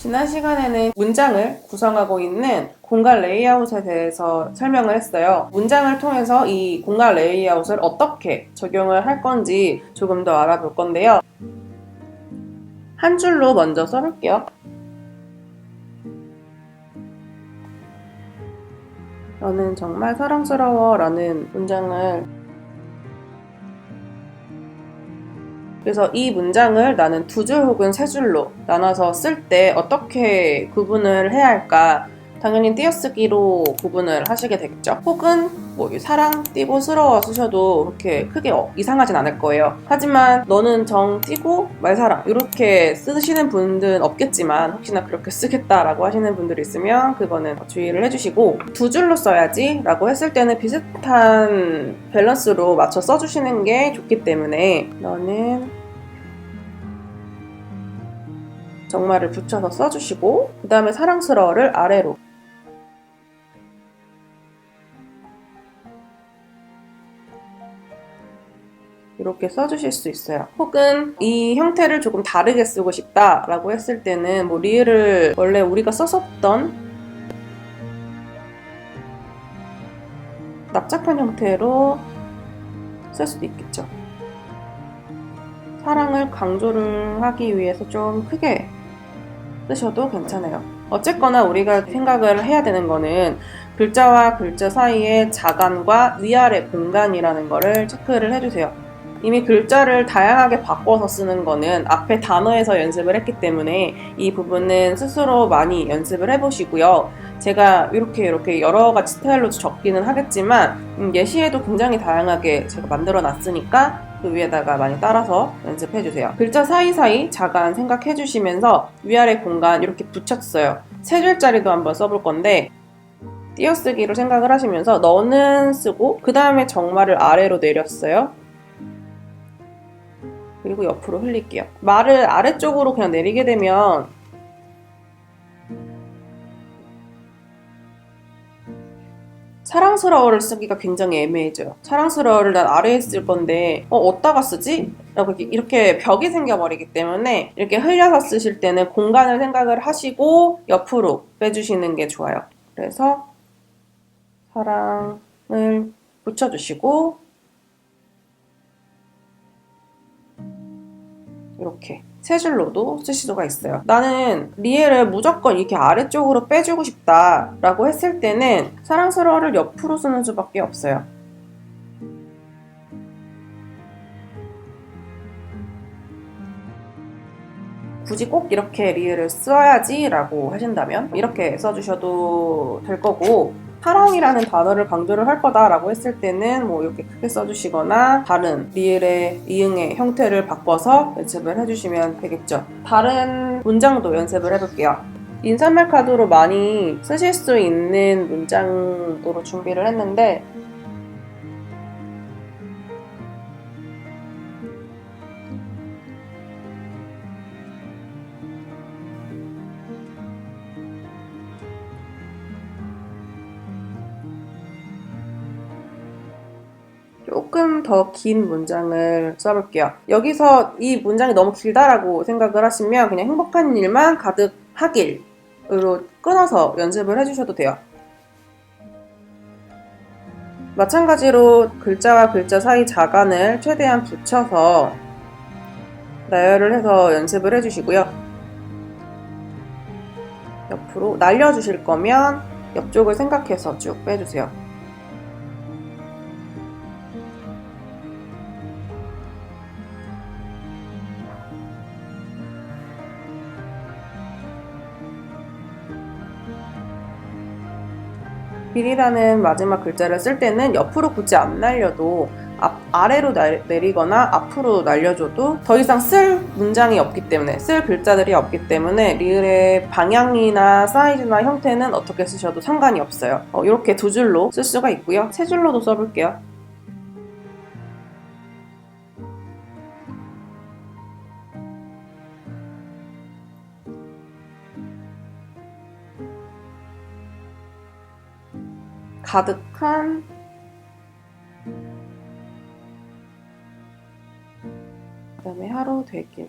지난 시간에는 문장을 구성하고 있는 공간 레이아웃에 대해서 설명을 했어요. 문장을 통해서 이 공간 레이아웃을 어떻게 적용을 할 건지 조금 더 알아볼 건데요. 한 줄로 먼저 써볼게요. 너는 정말 사랑스러워 라는 문장을 그래서 이 문장을 나는 두 줄 혹은 세 줄로 나눠서 쓸 때 어떻게 구분을 해야 할까? 당연히 띄어쓰기로 구분을 하시게 되겠죠. 혹은 뭐 사랑 띄고 스러워 쓰셔도 그렇게 크게 어- 이상하진 않을 거예요. 하지만 너는 정 띄고 말사랑 이렇게 쓰시는 분들은 없겠지만 혹시나 그렇게 쓰겠다라고 하시는 분들이 있으면 그거는 주의를 해주시고 두 줄로 써야지 라고 했을 때는 비슷한 밸런스로 맞춰 써주시는 게 좋기 때문에 너는 정말을 붙여서 써주시고 그 다음에 사랑스러워를 아래로 이렇게 써주실 수 있어요. 혹은 이 형태를 조금 다르게 쓰고 싶다라고 했을 때는 뭐 리을을 원래 우리가 썼었던 납작한 형태로 쓸 수도 있겠죠. 사랑을 강조를 하기 위해서 좀 크게 쓰셔도 괜찮아요. 어쨌거나 우리가 생각을 해야 되는 거는 글자와 글자 사이의 자간과 위아래 공간이라는 거를 체크를 해주세요. 이미 글자를 다양하게 바꿔서 쓰는 거는 앞에 단어에서 연습을 했기 때문에 이 부분은 스스로 많이 연습을 해보시고요. 제가 이렇게 이렇게 여러 가지 스타일로 적기는 하겠지만 음, 예시에도 굉장히 다양하게 제가 만들어 놨으니까 그 위에다가 많이 따라서 연습해 주세요. 글자 사이사이 자간 생각해 주시면서 위아래 공간 이렇게 붙였어요. 세 줄짜리도 한번 써볼 건데 띄어쓰기로 생각을 하시면서 너는 쓰고 그 다음에 정말을 아래로 내렸어요. 그리고 옆으로 흘릴게요. 말을 아래쪽으로 그냥 내리게 되면 사랑스러워를 쓰기가 굉장히 애매해져요. 사랑스러워를 난 아래에 쓸 건데, 어, 어디다가 쓰지? 이렇게, 이렇게 벽이 생겨버리기 때문에, 이렇게 흘려서 쓰실 때는 공간을 생각을 하시고, 옆으로 빼주시는 게 좋아요. 그래서, 사랑을 붙여주시고, 이렇게. 세 줄로도 쓰실 수가 있어요. 나는 리엘을 무조건 이렇게 아래쪽으로 빼주고 싶다 라고 했을 때는 사랑스러워를 옆으로 쓰는 수밖에 없어요. 굳이 꼭 이렇게 리을을 써야지 라고 하신다면 이렇게 써주셔도 될 거고 사랑이라는 단어를 강조를 할 거다라고 했을 때는 뭐 이렇게 크게 써주시거나 다른 리을의 이응의 형태를 바꿔서 연습을 해주시면 되겠죠. 다른 문장도 연습을 해볼게요. 인사말 카드로 많이 쓰실 수 있는 문장으로 준비를 했는데 조금 더 긴 문장을 써볼게요. 여기서 이 문장이 너무 길다라고 생각을 하시면 그냥 행복한 일만 가득 하길으로 끊어서 연습을 해주셔도 돼요. 마찬가지로 글자와 글자 사이 자간을 최대한 붙여서 나열을 해서 연습을 해주시고요. 옆으로 날려주실 거면 옆쪽을 생각해서 쭉 빼주세요. 길이라는 마지막 글자를 쓸 때는 옆으로 굳이 안 날려도 앞, 아래로 날- 내리거나 앞으로 날려줘도 더 이상 쓸 문장이 없기 때문에 쓸 글자들이 없기 때문에 리을의 방향이나 사이즈나 형태는 어떻게 쓰셔도 상관이 없어요. 어, 이렇게 두 줄로 쓸 수가 있고요. 세 줄로도 써볼게요. 가득한 그 다음에 하루 되길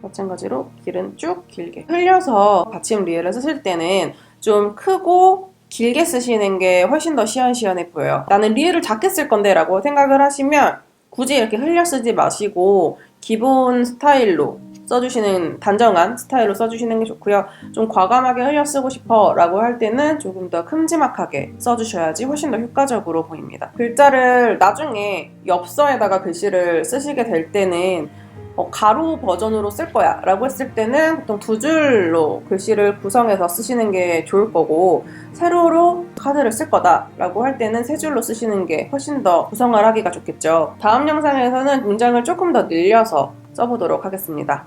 마찬가지로 길은 쭉 길게 흘려서 받침 리을을 쓰실 때는 좀 크고 길게 쓰시는 게 훨씬 더 시원시원해 보여요. 나는 리을을 작게 쓸 건데 라고 생각을 하시면 굳이 이렇게 흘려 쓰지 마시고 기본 스타일로 써주시는 단정한 스타일로 써주시는 게 좋고요. 좀 과감하게 흘려 쓰고 싶어 라고 할 때는 조금 더 큼지막하게 써주셔야지 훨씬 더 효과적으로 보입니다. 글자를 나중에 엽서에다가 글씨를 쓰시게 될 때는 어, 가로 버전으로 쓸 거야 라고 했을 때는 보통 두 줄로 글씨를 구성해서 쓰시는 게 좋을 거고 세로로 카드를 쓸 거다 라고 할 때는 세 줄로 쓰시는 게 훨씬 더 구성을 하기가 좋겠죠. 다음 영상에서는 문장을 조금 더 늘려서 써보도록 하겠습니다.